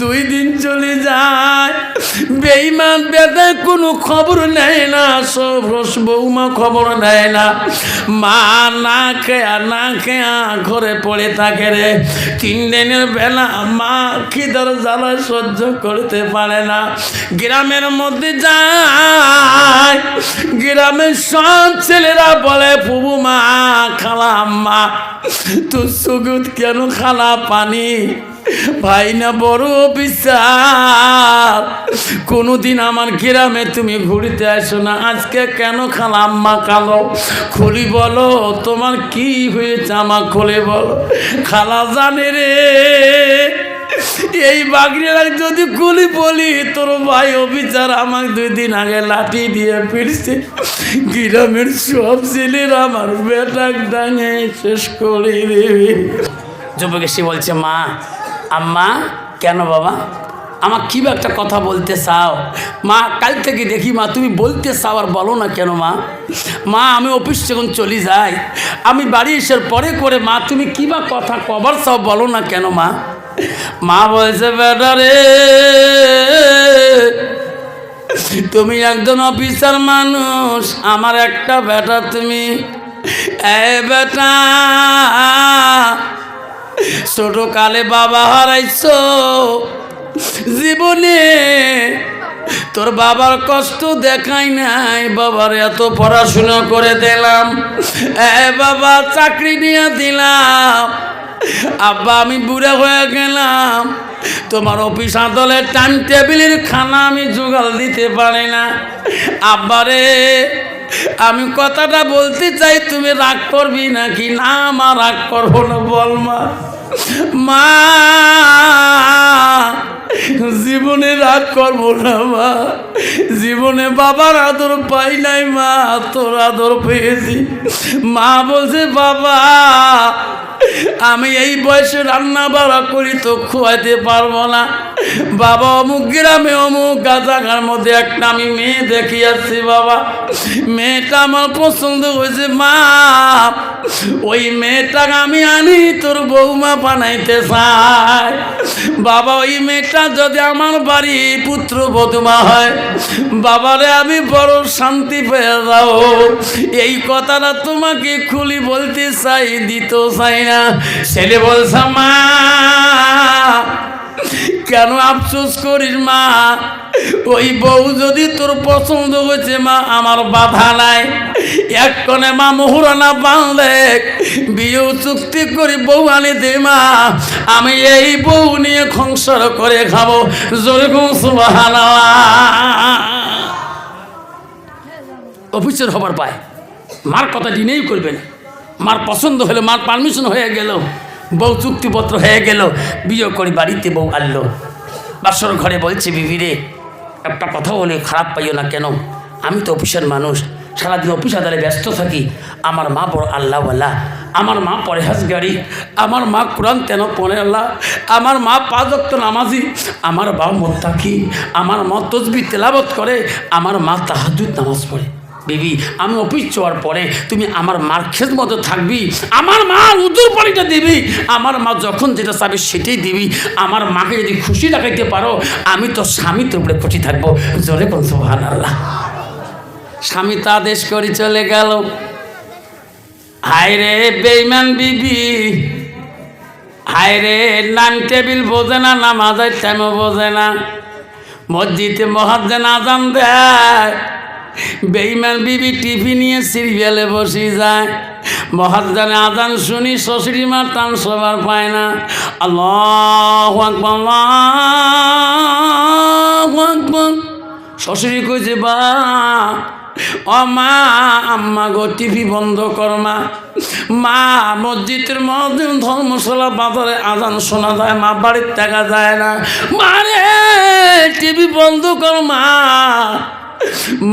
দুই দিন চলে যায়। বেইমান বেদা কোনো খবর নেয় না, সব রস বৌমা খবর নেয় না। মা না খেয়া না খেয়া ঘরে পড়ে থাকে রে। তিন দিনের বেলা মা খিদার জ্বালা সহ্য করতে পারে না। গ্রামের মধ্যে যায়। গ্রামের সব ছেলেরা বলে পুবু মা, খালা মা তোর সুগুত কেন খালা পানি? ভাই না বড় অফিসার। কোনোদিন আমার গ্রামে তুমি ঘুরতে আসো না। আজকে কেন খালা আম্মা কালো? খুলি বলো, তোমার কি হয়েছে আমার খুলে বলো। খালা জানে রে, এই বাগড়িরা যদি গুলি বলি, তোর ভাই অফিসার আমাকে দুই দিন আগে লাঠি দিয়ে ফিরছে। গ্রামের সব ছেলেরা আমার বেটাক ডাঙে শেষ করে দেবে। যুবক এসে বলছে, মা আম্মা, কেন বাবা? আমার কি একটা কথা বলতে চাও? মা, কাল থেকে দেখি মা, তুমি বলতে চাও আর বলো না কেন মা? মা, আমি অফিস যখন চলে যাই, আমি বাড়ি এসে পরে করে মা, তুমি কি বা কথা কবার চাও বলো না কেন মা? মা বলছে, বেটা রে, তুমি একজন অফিসার মানুষ, আমার একটা বেটা তুমি। এ বেটা ছোট কালে বাবা হারাইছো। জীবনে তোর বাবার কষ্ট দেখাই নাই। বাবার এত পড়াশোনা করে দিলাম। বাবা, চাকরি নিয়ে দিলাম। আব্বা, আমি বুড়া হয়ে গেলাম। তোমার অফিস আদলে টাইম টেবিলের খানা আমি জোগাড় দিতে পারি না। আব্বারে আমি কথাটা বলতে চাই, তুমি রাগ করবি নাকি? না, মা, রাগ করব না, বল মা। জীবনে রাগ করব না, মা। জীবনে বাবার আদর পাই নাই, মা, তোর আদর পেয়েছি। মা বলছে, বাবা আমি এই বয়সে রান্না বাড়া করি তো খোয়াইতে পারব না। বাবা অমুক গ্রামে অমুক গাছাগার মধ্যে একটা আমি মেয়ে দেখি আসছি বাবা। মেয়েটা আমার পছন্দ হয়েছে মা। ওই মেয়েটাকে আমি আনি, তোর বৌমা বানাইতে চাই। বাবা, ওই মেয়েটা যদি আমার বাড়ি পুত্র বধুমা হয়, বাবারে আমি বড় শান্তি পেয়ে যাও এই কথাটা তোমাকে খুলি বলতে চাই দিত চাই না। ছেলে বলছে, মা, কেন আফসোস করিস, মা? ওই বউ যদি তোর পছন্দ হয়েছে, মা, আমার বাধা নাই। এক কনে মা মোহরানা বাঁধলে বিয়ে চুক্তি করি বউ আনি দে, মা। আমি এই বউ নিয়ে সংসার করে খাব। জোরে অফিসের খবর পায়। মার কথা দিনেই করবেন মার পছন্দ হলো, মার পারমিশন হয়ে গেল। বউ চুক্তিপত্র হয়ে গেল, বিয়ে করে বাড়িতে বউ আনলো। বাসর ঘরে বলছে বিবিরে একটা কথা বলে খারাপ পাইও না কেন? আমি তো অফিসের মানুষ, সারাদিন অফিস আদালে ব্যস্ত থাকি। আমার মা বড় আল্লাহওয়ালা, আমার মা পরেহাজ গাড়ি আমার মা কোরআন তেন পরে আল্লাহ, আমার মা পাঁচক্ত নামাজি, আমার বাবা মোত্তাকি, আমার মা তসবি তেলাবত করে, আমার মা তাহাজুদ নামাজ পড়ে। বেবি, আমি অফিস যাওয়ার পরে তুমি আমার মার খেত মতো থাকবি, আমার মা উদুর পানিটা দিবি, আমার মা যখন যেটা চাবে সেটাই দিবি, আমার মাকে যদি খুশি রাখাইতে পারো, আমি তো স্বামী তোর উপরে খুশি থাকব। জোরে কোন সোহান আল্লাহ স্বামী তা আদেশ করে চলে গেল। হায় রে বেইমান বিবি হায় রে নান টেবিল বোঝে না, নামাজের টাইমও বোঝে না। মসজিদে মহাজ্জেন আজান দেয়। বেইমান বিবি টিভি নিয়ে সিরিয়ালে বসে যায়। মহাজানে আদান শুনি শ্বশুরি মা টান সবার পায় না। আল্লাহ আকবর শ্বশুরি কইছে, বা, ও মা, আম্মা গো, টিভি বন্ধ কর মা। মা, মসজিদের মধ্যে ধর্মশালা, বাজারে আজান শোনা যায় মা বাড়ির দেখা যায় না। মারে টিভি বন্ধ কর মা।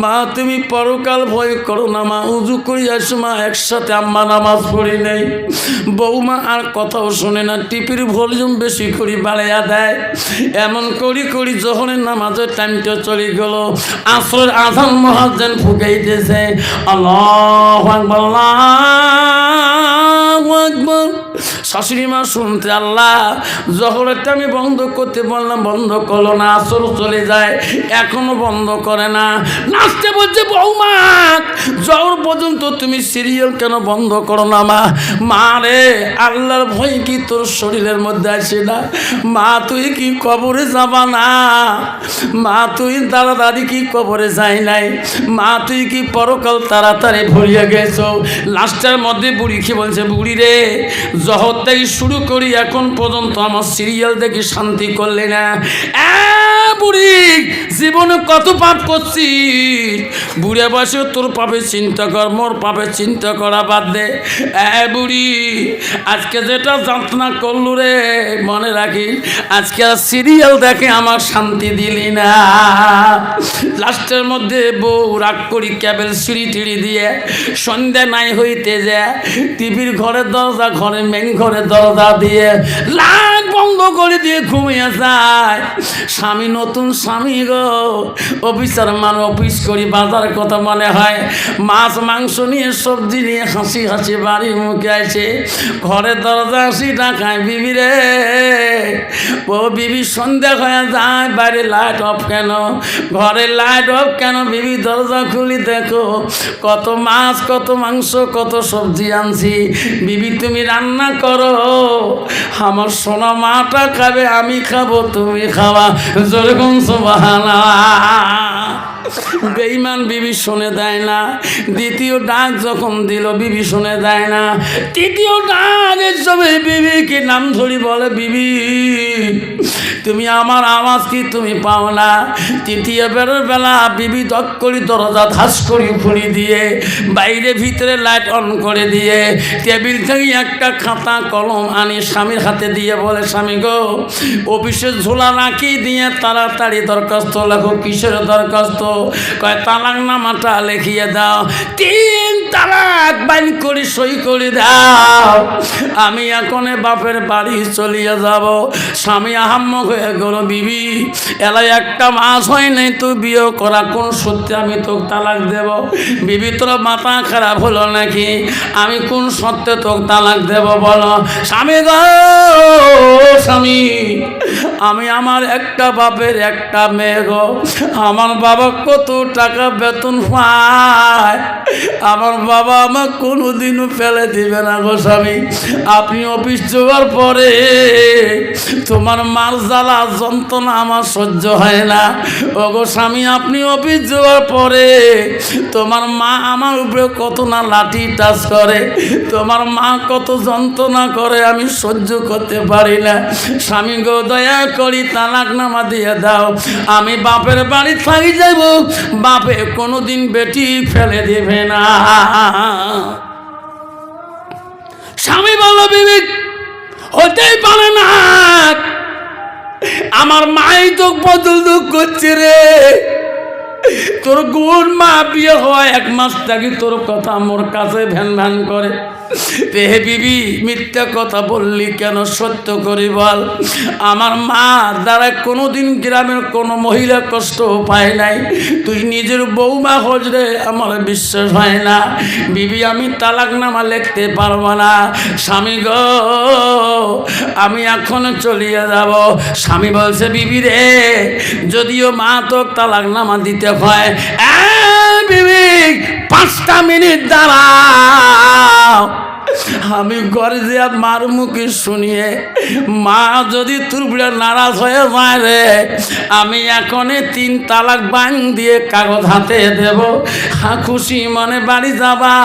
মা, তুমি পরকাল ভয় করো না, মা, উজু করি আসো, মা, একসাথে আম্মা নামাজ পড়ি নেই। বৌমা আর কথাও শোনে না, টিপির ভলিউম বেশি করি বাড়াইয়া দেয়। এমন করি করি যখনের নামাজের টাইমটা চলে গেল আসর আধান মহাজন ফুকাইতেছে। আল্লাহ আকবার শাশুড়ি মা শুনতে, আল্লাহ, জহরটা আমি বন্ধ করতে বললাম, বন্ধ করল না আসর চলে যায়, এখনও বন্ধ করে না। নাচতে বলছে, বৌমা, জহর পর্যন্ত তুমি সিরিয়াল কেন বন্ধ করো না, মা? মা রে, আল্লাহর ভয় কি তোর শরীরের মধ্যে আছে না? মা, তুই কি কবরে যাবা না? মা, তুই তাড়াতাড়ি কি কবরে যাই নাই? মা, তুই কি পরকাল তাড়াতাড়ি ভরিয়া গেছো? লাস্টের মধ্যে বুড়ি কি বলছে, বুড়ি রে জহর থেকে শুরু করি এখন পর্যন্ত আমার সিরিয়াল দেখে শান্তি করলে না। বুড়ি, জীবনে কত পাপ করছি। বুড়ে বসে তোর পাপে চিন্তা কর, মোর পাপে চিন্তা করা বাদ দে। বুড়ি, আজকে যেটা যন্ত্রণা করলু রে, মনে রাখি আজকে সিরিয়াল দেখে আমার শান্তি দিলি না। লাস্টের মধ্যে বউ রাগ করি ক্যাবেল সিঁড়ি টিড়ি দিয়ে, সন্ধ্যা নাই হইতে যায় টিভির ঘরের দরজা ঘরে মেন ঘরের দরজা দিয়ে লাইট বন্ধ করে দিয়ে ঘুমিয়ে যায়। স্বামী নতুন স্বামী গো। অফিসার মান অফিস করি, বাজার কথা মনে হয়। মাছ, মাংস নিয়ে, সবজি নিয়ে হাসি হাসি বাড়ির মুখে আছে ঘরের দরজা হাসি টাকায় বিবি রে। ও বিবি সন্ধ্যা হয়ে যায়, বাইরে লাইট অফ কেন? ঘরে লাইট অফ কেন? বিবি দরজা খুলি দেখো। কত মাছ, কত মাংস, কত সবজি আনছি। বিবি তুমি রান্না করো। আমার সোনা মাটা খাবে, আমি খাব, তুমি খাওয়া। যেরকম সোবাহানা বেইমান বিবি শুনে দেয় না। দ্বিতীয় ডাক যখন দিল, বিবি শুনে দেয় না। তৃতীয় ডাকের সময় বিবিকে নাম ধরি বলে, বিবি? তুমি আমার আওয়াজ কি তুমি পাও না? তৃতীয় বেরোর বেলা বিবি দক করি দরজা ধাস করি খুলি দিয়ে, বাইরে ভিতরে লাইট অন করে দিয়ে, টেবিল থেকে একটা খাতা, কলম আনি স্বামীর হাতে দিয়ে বলে, স্বামী গো অফিসের ঝোলা রাখি দিয়ে তাড়াতাড়ি দরখাস্ত লেখো, কিসের দরখাস্ত? কয়, তালাক নামাটা লিখিয়ে দাও, তিন তালাক বাইন করে সই করে দাও। আমি এখন বাপের বাড়ি চলিয়ে যাব। স্বামী আহাম্মক হয়ে গেল বিবি। এলাই একটা মাস হয় নাই তো বিয়ে করা, কোন সত্যি আমি তো তালাক দেব? বিবি তোর মাথা খারাপ হলো নাকি? আমি কোন সত্যে তোর তালাক দেব বলো? স্বামী স্বামী, আমি আমার একটা বাপের একটা মেয়ে গো। আমার বাবা কত টাকা বেতন পায় আমার বাবা আমার কোনোদিনও ফেলে দিবে না গো স্বামী। আপনি অফিস যাওয়ার পরে তোমার মার জ্বালা, যন্ত্রণা আমার সহ্য হয় না। ও গো স্বামী, আপনি অফিস যাওয়ার পরে তোমার মা আমার উপরে কত না লাঠি টাচ করে, তোমার মা কত যন্ত্রণা করে, আমি সহ্য করতে পারি না। স্বামী গো, দয়া করি তালাক নামা দিয়ে দাও। আমি বাপের বাড়ি থাকি যাইব। বাপে কোনোদিন বেটি ফেলে দেবে না। স্বামী বলল, বিবেক, হতেই পারে না। আমার মাই তো বদল দুঃখ করছে রে। তোর গুণ মা বিয়ে হওয়া এক মাস থাকি তোর কথা মোর কাছে ভ্যান ভ্যান করে। হে বিবি, মিথ্যা কথা বললি কেন? সত্য করি বল। আমার মা দ্বারা কোনোদিন গ্রামের কোনো মহিলা কষ্ট পায় নাই। তুই নিজের বৌমা খোঁজ রে, আমার বিশ্বাস হয় না। বিবি, আমি তালাকনামা লিখতে পারব না। স্বামী গো, আমি এখন চলিয়ে যাব। স্বামী বলছে, বিবি রে, যদিও মা তো তালাকনামা দিতে হয় বিবি পাঁচটা মিনিট দাঁড়াও। আমি ঘরে যে মার মুখে শুনিয়ে, মা যদি তোর বিড়া নারাজ হয়ে যায় রে, আমি এখনই তিন তালাক বাং দিয়ে কাগজ হাতে দেব। হা, খুশি মনে বাড়ি যাবা,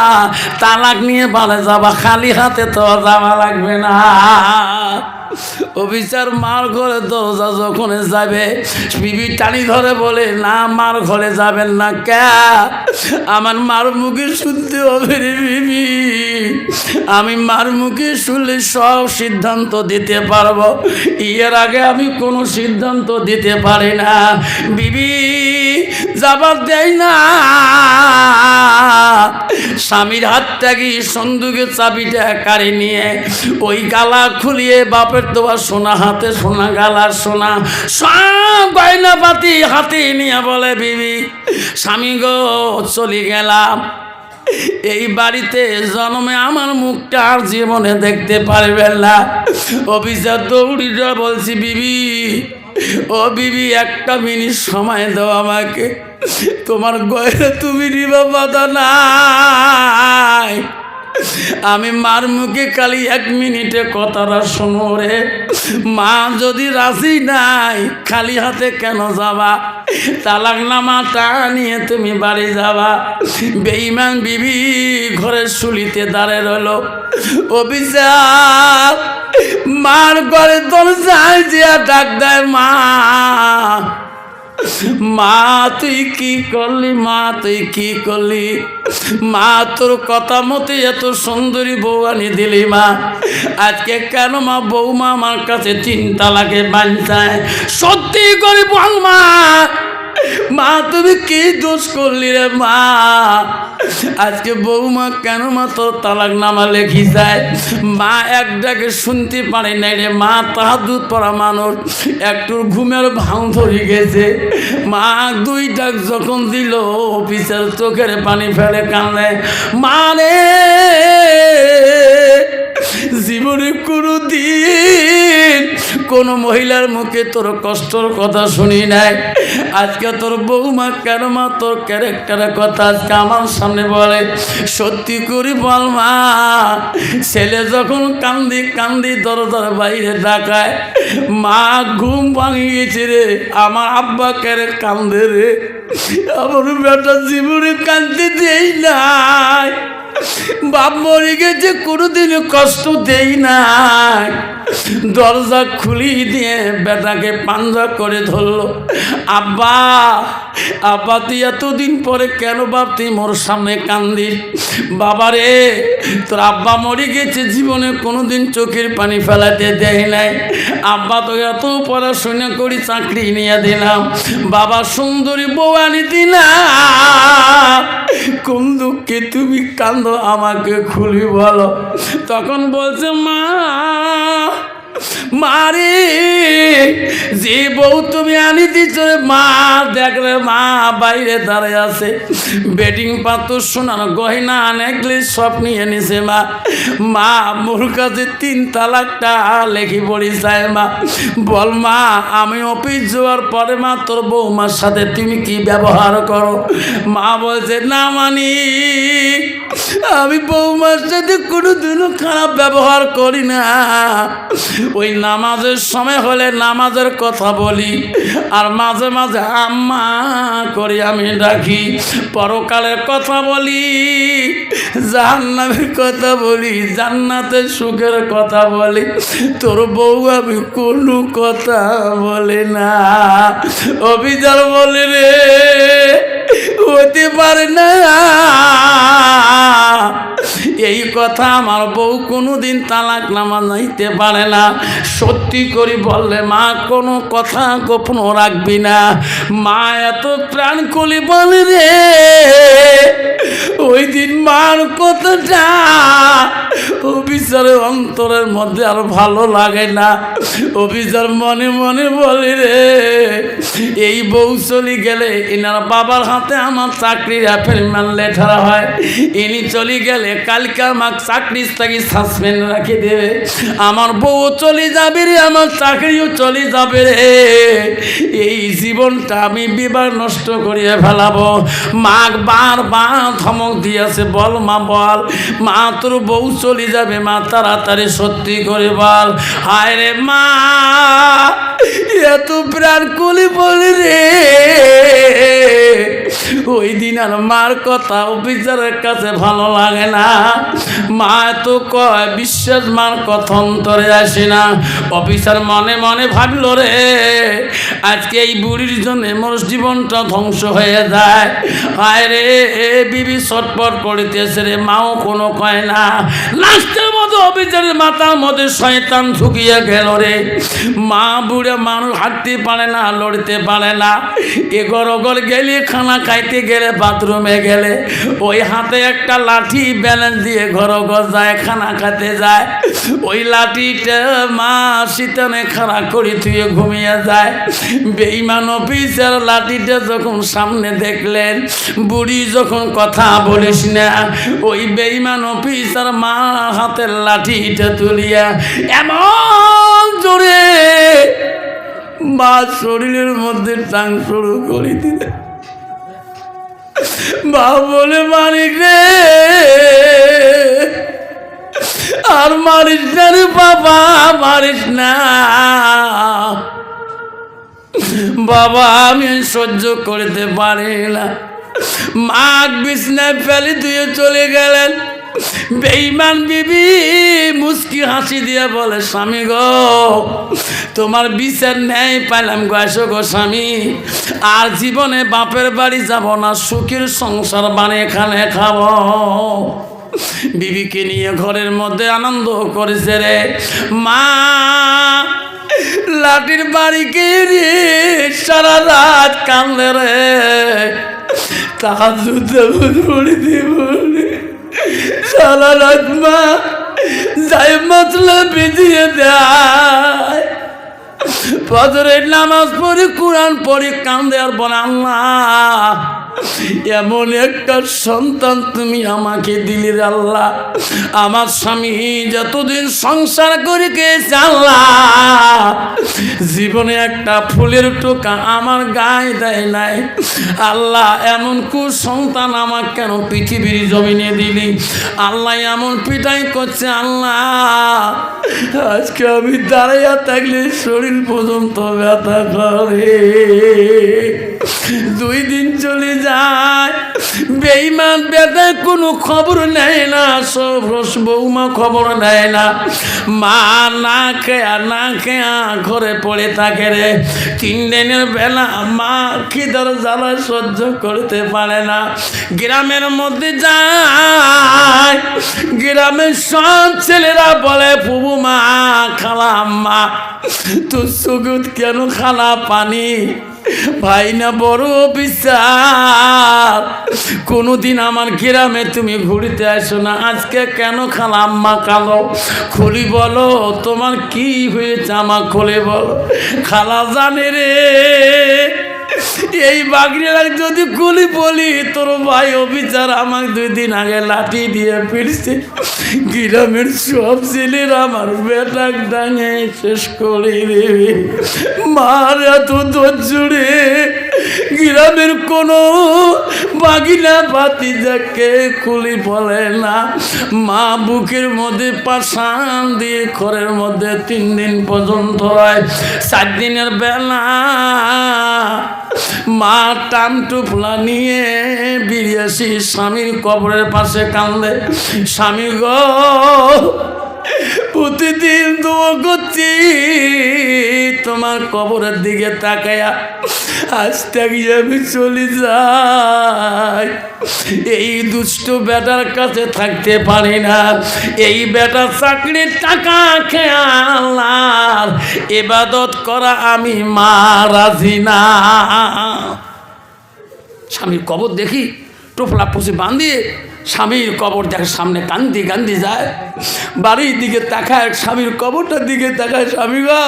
তালাক নিয়ে বাড়ি যাবা, খালি হাতে তো যাওয়া লাগবে না। অফিসার মার ঘরে দরজা যখন যাবে, বিবি টানি ধরে বলে, না, মার ঘরে যাবেন না কে? আমার মার মুখে শুনতে হবে রে বিবি। আমি মার মুখে শুনলে সব সিদ্ধান্ত দিতে পারব। এর আগে আমি কোনো সিদ্ধান্ত দিতে পারি না। বিবি জবাব দেয় না। স্বামীর হাত থেকে সন্দুকের চাবিটা কাড়ি নিয়ে ওই গালা খুলিয়ে বাপের তোমার সোনা হাতে, সোনা গালার সোনা সব গয়না পাতি হাতে নিয়ে বলে, বিবি, স্বামী গো, চলে গেলাম। এই বাড়িতে জন্মে আমার মুখটা আর জীবনে দেখতে পারবেন না। অফিসার দৌড়িরা বলছি, বিবি ও বিবি, একটা মিনিট সময় দাও আমাকে। তোমার গয়ে তুমি নিবা, বাধা নাই। আমি মার মুখে খালি এক মিনিটে কথাটা শোনো রে। মা যদি রাজি নাই, খালি হাতে কেন যাবা? তালাক নামাটা নিয়ে তুমি বাড়ি যাবা। বেইমান বিবি ঘরের শুলিতে দাঁড়ে রইল। অভিশাপ মার ঘরে দরজায় যে ডাক দেয় মা। মা, তুই কি করলি? মা, তুই কি করলি? মা, তোর কথা মতে এত সুন্দরী বউ আনি দিলি মা। আজকে কেন মা বৌমা আমার কাছে চিন্তা লাগে বাঞ্চায় সত্যি করে বল মা মা, তুমি কি দোষ করলি রে মা? আজকে বৌমা কেন মা তোর তালাক নামা লেখি যায়? মা এক ডাকে শুনতে পারে নাই রে মা, তাহার দুধ পড়া মানুষ একটু ঘুমের ভাঙ ধরে গেছে। মা দুই ডাক যখন দিল, অফিসের চোখের পানি ফেলে কান্দে মা রে, জীবনে কোনো দিন কোনো মহিলার মুখে তোর কষ্টর কথা শুনি নাই। আজকে তোর বৌমা কেন মা, তোর ক্যারেক্টারের কথা আজকে আমার সামনে বলে? সত্যি করি বল মা, ছেলে যখন কান্দি কান্দি দরজার বাইরে ডাকায় মা ঘুম ভাঙি গেছে রে, আমার আব্বা কেরে কান্দে রে? আমার বেটা জীবনে কান্দতে দেই নাই। বাপ মরে গেছে কোনোদিন কষ্ট দেই নাই। দরজা খুলি দিয়ে বেটাকে পাঞ্জা করে ধরলো। আব্বা আব্বা, তুই এতদিন পরে কেন বাপ তুই মোর সামনে কান্দিস? বাবা রে তোর আব্বা মরে গেছে, জীবনে কোনোদিন চোখের পানি ফেলাতে দেয় নাই। আব্বা তো এত পড়াশোনা করি চাকরি নিয়ে দিলাম। বাবা, সুন্দরী বউ আনি দিলাম কোন দুঃখে তুমি কান্দো আমাকে খুলি বলো। তখন বলছে, মা মারে, যে বউ তুমি আনি দিচ্ছ মা, দেখ রে মা, বাইরে দাঁড়িয়ে আছে। বেডিং পাথর সোনার গয়না নেকলেস সব নিয়ে নিছে মা। মা, মোর কাছে তিন তালাকটা লেখি পড়ি চায় মা। বল মা, আমি অফিস যাওয়ার পরে মা, তোর বৌমার সাথে তুমি কি ব্যবহার করো? মা বলছে, না মানি, আমি বৌমার সাথে কোনোদিনও খারাপ ব্যবহার করি না। ওই নামাজের সময় হলে নামাজের কথা বলি। আর মাঝে মাঝে আম্মা করি আমি ডাকি পরকালের কথা বলি, জাহান্নামের কথা বলি জান্নাতের সুখের কথা বলি, তোর বউ আমি কোনো কথা বলে না। অভিযান বলে রে, হতে পারে না। এই কথা আমার বউ কোনোদিন তালাক নামা নাইতে পারে না। সত্যি করি বললে মা, কোনো কথা গোপন রাখবি না। মা, এত প্রাণ কলি বলে রে। ওই দিন মার কথাটা অফিসারের অন্তরের মধ্যে আর ভালো লাগে না। অফিসার মনে মনে বলে রে, এই বউ চলে গেলে এনার বাবার হাতে আমার চাকরির অ্যাপয়েন্টমেন্ট লেটার হয়। ইনি চলে গেলে কালকে আমার চাকরি থাকি সাসপেন্ড রাখি দেবে আমার বউ চলে যাবে রে, আমার চাকরিও চলে যাবে রে। এই জীবনটা আমি বিবার নষ্ট করিয়ে ফেলাবো। মা বার বার ধমক দিয়েছে, বল মা বল। মা, তোর বউ চলে যাবে, মা, তাড়াতাড়ি সত্যি করে বল। হায় রে মা, এত প্রাণ কলি বলি রে। ওই দিন আর মার কথা অফিসারের কাছে ভালো লাগে না। মা তো কয়, বিশ্বাস মার কথা অন্তরে আসে না। অফিসার মনে মনে ভাবলো, রে, আজকে এই বুড়ির জন্য মোর জীবনটা ধ্বংস হয়ে যায়। হায় রে এ বিবি ছটপট করিতেছে রে, মাও কোনো কয় না। লাস্টের মতো অফিসারের মাথার মধ্যে শয়তান ঢুকিয়ে গেল রে। মা বুড়ে মানুষ হাঁটতে পারে না, লড়তে পারে না। এগর অগর গেলে খানা খাইতে গেলে, বাথরুমে গেলে, ওই হাতে একটা লাঠি ব্যালেন্স দিয়ে ঘর ঘর যায়, খানা খাতে যায়। ওই লাঠিটা মা শীতনে খাড়া করে থুয়ে ঘুমিয়ে যায়। বেইমান অফিসের লাঠিটা যখন সামনে দেখলেন, বুড়ি যখন কথা বলিস না, ওই বেইমান অফিসার মা হাতের লাঠিটা তুলিয়া এমন জোরে মা শরীরের মধ্যে টাং শুরু করে দিলে মা বলে মালিক রে। আর মারিস না রে বাবা মারিস না। বাবা, আমি সহ্য করতে পারি না। মাঘ বিছনায় ফেলে দিয়ে চলে গেলেন। বেইমান বিবি, মুস্কি হাসি দিয়ে বলে, স্বামী গো, তোমার বিচার নেই, পাইলাম গো আসো গো স্বামী। আর জীবনে বাপের বাড়ি যাব না, সুখের সংসার বানিয়ে এখানে খাব। বিবিকে নিয়ে ঘরের মধ্যে আনন্দ করেছে রে। মা, লাঠির বাড়ি রে সারা রাত কান্দে রে। তাহার সারা রাত মা যাই মাতলে বিধিয়ে দেয়। ফজরের নামাজ পড়ি কোরআন পড়ি কান্দে আর বলে, আল্লাহ এমন একটা সন্তান তুমি আমাকে দিলি আল্লাহ। আমার স্বামী যতদিন সংসার করে গেছে আল্লাহ, জীবনে একটা ফুলের টোকা আমার গায়ে দেয় নাই। আল্লাহ, এমন কু সন্তান আমার কেন পৃথিবীর জমিনে দিলি? আল্লাহ, এমন পিটাই করছে আল্লাহ। আজকে আমি দাঁড়াইয়া থাকলে শরীর পর্যন্ত ব্যথা করে। দুই দিন চলে যায়। বেইমান বেটার কোনো খবর নেয় না, সব রস বৌমা খবর নেয় না। মা না খেয়া না খেয়া ঘরে পড়ে থাকে রে। তিন দিনের বেলা মা খিদর জ্বালা সহ্য করতে পারে না। গ্রামের মধ্যে যায়। গ্রামের সব ছেলেরা বলে প্রভু মা খালা মা তোর সুগুত কেন খালা পানি? ভাই না বড় অফিসার। কোনোদিন আমার গ্রামে তুমি ঘুরতে আসো না। আজকে কেন খালা আম্মা কালো? খুলি বলো, তোমার কি হয়েছে? আমার খুলে বলো। খালা জানে রে এই বাগড়িরা যদি গুলি বলি, তোর ভাই অফিসার আমাকে দুই দিন আগে লাঠি দিয়ে ফিরছে। গ্রামের সব ছেলের আমার বেটাক ডাঙে শেষ করে দেবে। মার এত রে। গ্রামের কোনো বাগিনা বাতি যাকে খুলি বলে না, মা বুকের মধ্যে পাশান দিয়ে ঘরের মধ্যে তিন দিন পর্যন্ত হয় চার দিনের বেলা মা টান টুপলা নিয়ে বিরিয়াসি স্বামীর কবরের পাশে কান্দে স্বামী গো প্রতিদিন দোয়া করছি। তোমার কবরের দিকে তাকায়া আজ থেকে আমি চলে যাই। এই দুষ্ট বেটার কাছে থাকতে পারি না। এই বেটার চাকরির টাকা খেয়াল এবাদত করা আমি মা রাজি না। স্বামীর কবর দেখি টোপলা পুষে বাঁধিয়ে স্বামীর কবর দেখে, সামনে কান্দি কান্দি যায়। বাড়ির দিকে তাকায়, স্বামীর কবরটার দিকে তাকায়, স্বামী গো,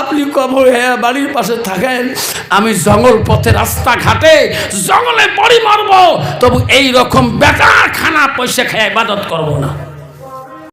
আপনি কবর হ্যাঁ বাড়ির পাশে থাকেন, আমি জঙ্গল পথে রাস্তা ঘাটে জঙ্গলে পড়ি মারব, তবু এই রকম বেকার খানা পয়সা খেয়ে ইবাদত করব না।